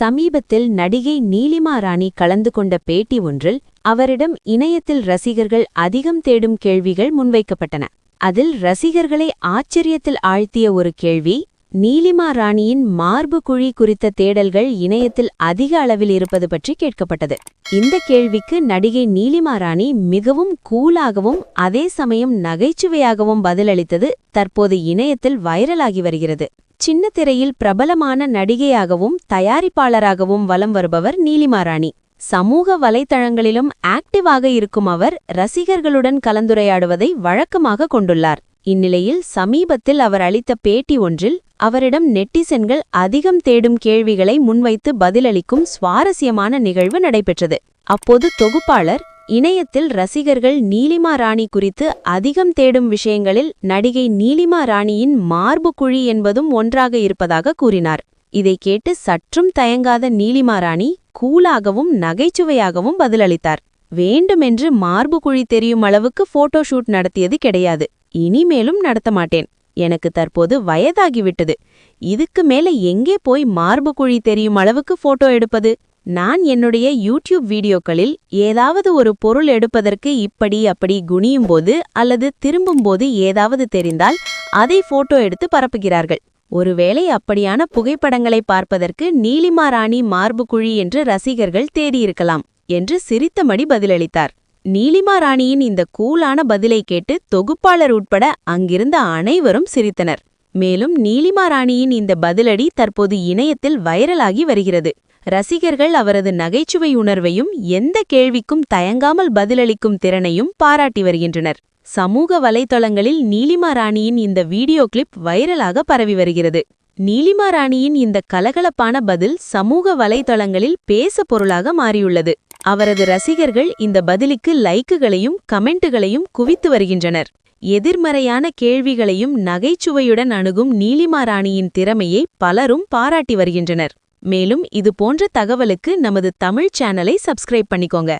சமீபத்தில் நடிகை நீலிமா ராணி கலந்து கொண்ட பேட்டி ஒன்றில் அவரிடம் இணையத்தில் ரசிகர்கள் அதிகம் தேடும் கேள்விகள் முன்வைக்கப்பட்டன. அதில் ரசிகர்களை ஆச்சரியத்தில் ஆழ்த்திய ஒரு கேள்வி நீலிமா ராணியின் மார்பு குழி குறித்த தேடல்கள் இணையத்தில் அதிக அளவில் இருப்பது பற்றி கேட்கப்பட்டது. இந்த கேள்விக்கு நடிகை நீலிமா ராணி மிகவும் கூலாகவும் அதே சமயம் நகைச்சுவையாகவும் பதிலளித்தது தற்போது இணையத்தில் வைரலாகி வருகிறது. சின்ன திரையில் பிரபலமான நடிகையாகவும் தயாரிப்பாளராகவும் வலம் வருபவர் நீலிமா ராணி. சமூக வலைத்தளங்களிலும் ஆக்டிவாக இருக்கும் அவர் ரசிகர்களுடன் கலந்துரையாடுவதை வழக்கமாக கொண்டுள்ளார். இந்நிலையில் சமீபத்தில் அவர் அளித்த பேட்டி ஒன்றில் அவரிடம் நெட்டிசன்கள் அதிகம் தேடும் கேள்விகளை முன்வைத்து பதிலளிக்கும் சுவாரஸ்யமான நிகழ்வு நடைபெற்றது. அப்போது தொகுப்பாளர் இணையத்தில் ரசிகர்கள் நீலிமா ராணி குறித்து அதிகம் தேடும் விஷயங்களில் நடிகை நீலிமா ராணியின் மார்பு குழி என்பதும் ஒன்றாக இருப்பதாக கூறினார். இதை கேட்டு சற்றும் தயங்காத நீலிமா ராணி கூலாகவும் நகைச்சுவையாகவும் பதிலளித்தார். வேண்டுமென்று மார்பு குழி தெரியும் அளவுக்கு போட்டோ ஷூட் நடத்தியது கிடையாது. இனிமேலும் நடத்த மாட்டேன். எனக்கு தற்போது வயதாகிவிட்டது. இதுக்கு மேல எங்கே போய் மார்பு குழி தெரியும் அளவுக்கு போட்டோ எடுப்பது? நான் என்னுடைய யூடியூப் வீடியோக்களில் ஏதாவது ஒரு பொருள் எடுப்பதற்கு இப்படி அப்படி குனியும்போது அல்லது திரும்பும்போது ஏதாவது தெரிந்தால் அதை போட்டோ எடுத்து பரப்புகிறார்கள். ஒருவேளை அப்படியான புகைப்படங்களை பார்ப்பதற்கு நீலிமா ராணி மார்பு குழி என்று ரசிகர்கள் தேடியிருக்கலாம் என்று சிரித்தபடி பதிலளித்தார். நீலிமா ராணியின் இந்த கூலான பதிலை கேட்டு தொகுப்பாளர் உட்பட அங்கிருந்த அனைவரும் சிரித்தனர். மேலும் நீலிமா ராணியின் இந்த பதிலடி தற்போது இணையத்தில் வைரலாகி வருகிறது. ரசிகர்கள் அவரது நகைச்சுவை உணர்வையும் எந்த கேள்விக்கும் தயங்காமல் பதிலளிக்கும் திறனையும் பாராட்டி வருகின்றனர். சமூக வலைதளங்களில் நீலிமா ராணியின் இந்த வீடியோ கிளிப் வைரலாக பரவி வருகிறது. நீலிமா ராணியின் இந்த கலகலப்பான பதில் சமூக வலைதளங்களில் பேச பொருளாக மாறியுள்ளது. அவரது ரசிகர்கள் இந்த பதிலுக்கு லைக்குகளையும் கமெண்ட்டுகளையும் குவித்து வருகின்றனர். எதிர்மறையான கேள்விகளையும் நகைச்சுவையுடன் அணுகும் நீலிமா ராணியின் திறமையை பலரும் பாராட்டி வருகின்றனர். மேலும் இது போன்ற தகவலுக்கு நமது தமிழ் சேனலை சப்ஸ்கிரைப் பண்ணிக்கோங்க.